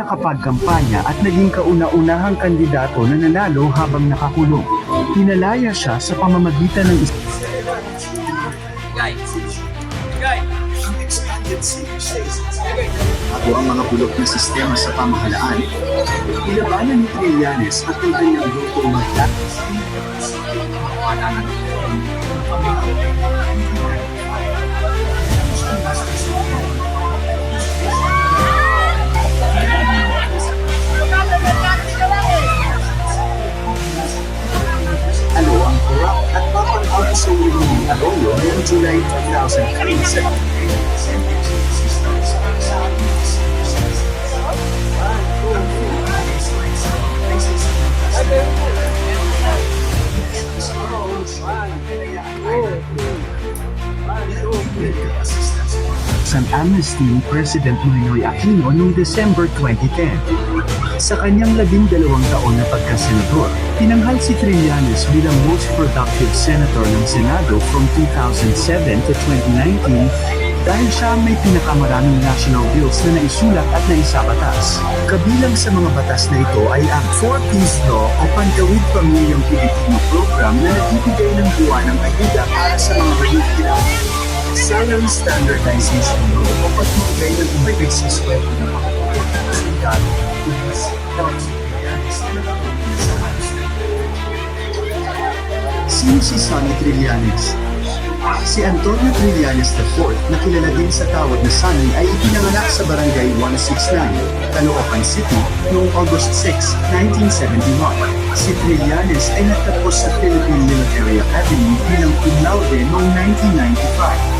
nakapagkampanya at naging kauna-unahang kandidato na nanalo habang nakakulong. Pinalaya siya sa pamamagitan ng is- Guy. Guy. Bago ang mga bulok na sistema sa pamahalaan, ilabanan ni Trillanes at ang kanyang grupo magla July 2003 San Amnesty ni President Noynoy Aquino noong December 2010. Sa kanyang labing dalawang taon na pagkasenador, tinanghal si Trillanes bilang most productive senator ng Senado from 2007 to 2019 dahil siya may pinakamaraming national bills na naisulat at naisabatas. Kabilang sa mga batas na ito ay ang 4Ps Law o Pantawid Pamilyang Pilipino Program na nagbibigay ng buwan ng ayuda para sa mga mahihirap. Salary Standardization Law o pagbibigay ng ibigay sa sweldo ng mga sundalo, pulis, tauns, Sino si Sonny Trillanes? Si Antonio Trillanes IV, na kilala din sa tawag na Sonny, ay ipinanganak sa Barangay 169, Caloocan City, noong August 6, 1971. Si Trillanes ay natapos sa Philippine Military Academy bilang cum laude noong 1995.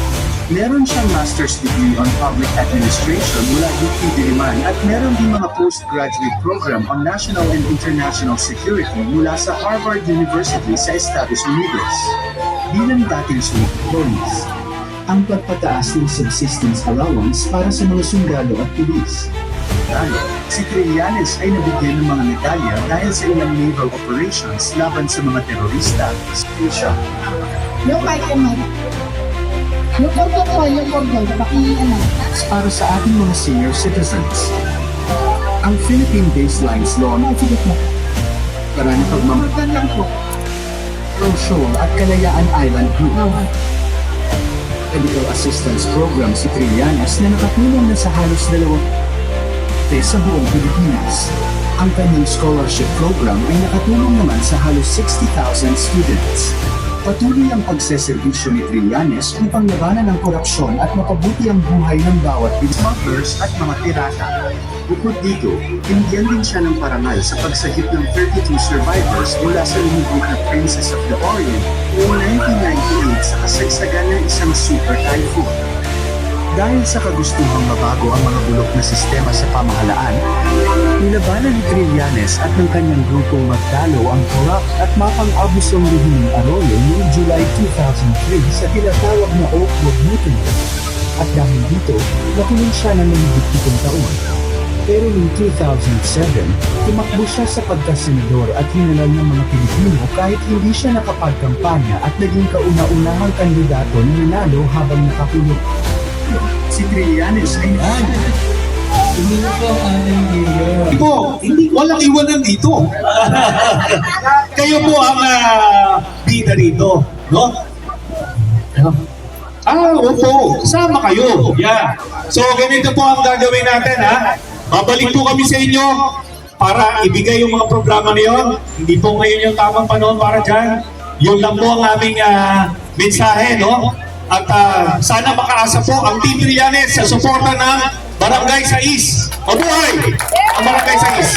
Meron siyang master's degree on public administration mula UP Diliman at meron din mga postgraduate program on national and international security mula sa Harvard University sa Estados Unidos. Bilang dating police, ang pagpataas ng subsistence allowance para sa mga sundalo at pulis. Talo, si Trillanes ay nabigyan ng mga medalya dahil sa ilang naval operations laban sa mga terorista. Siya, kahit yung may. Yung kondom ko, yung kondom, paki ano. para sa ating mga senior citizens. Ang Philippine Baselines Law Ang sige po. para ng pagmamahal Magdan lang po. Shoal at Kalayaan Island Group. Medical Assistance Program si Trillanes na nakatulong na sa halos dalawang sa buong Pilipinas. Ang kanyang scholarship program ay nakatulong naman sa halos 60,000 students. Patuloy ang pagseserbisyo ni Trillanes upang labanan ang korupsyon at mapabuti ang buhay ng bawat smugglers at mga pirata. Bukod dito, binigyan din siya ng parangal sa pagsahip ng 32 survivors mula sa lumubog na Princess of the Orient noong 1998 sa kasagsagan ng isang super typhoon. Dahil sa kagustuhang mabago ang mga bulok na sistema sa pamahalaan, nilabanan ni Trillanes at ng kanyang grupong magdalo ang corrupt at mapang-abusong lihiming Arroyo noong July 2003 sa tinatawag na Oakwood Mutiny. At dahil dito, nakulong siya ng mahigit taon. Pero noong 2007, tumakbo siya sa pagkasenador at hinalal ng mga Pilipino kahit hindi siya nakapagkampanya at naging kauna-unahang kandidato na nanalo habang nakakulong. Si Trillanes ay Hindi po po, hindi walang iwanan dito. Kayo po ang ah, bida rito, no? Ah, opo, sama kayo. Yeah. So, ganito po ang gagawin natin, ha? Babalik po kami sa inyo para ibigay yung mga programa na yun. Hindi po ngayon yung tamang panahon para dyan. Yun lang po ang aming ah, mensahe, no? At ah, sana makaasa po ang Team Trillanes sa suporta ng Barangay Sais. Mabuhay! Ang Barangay Sais.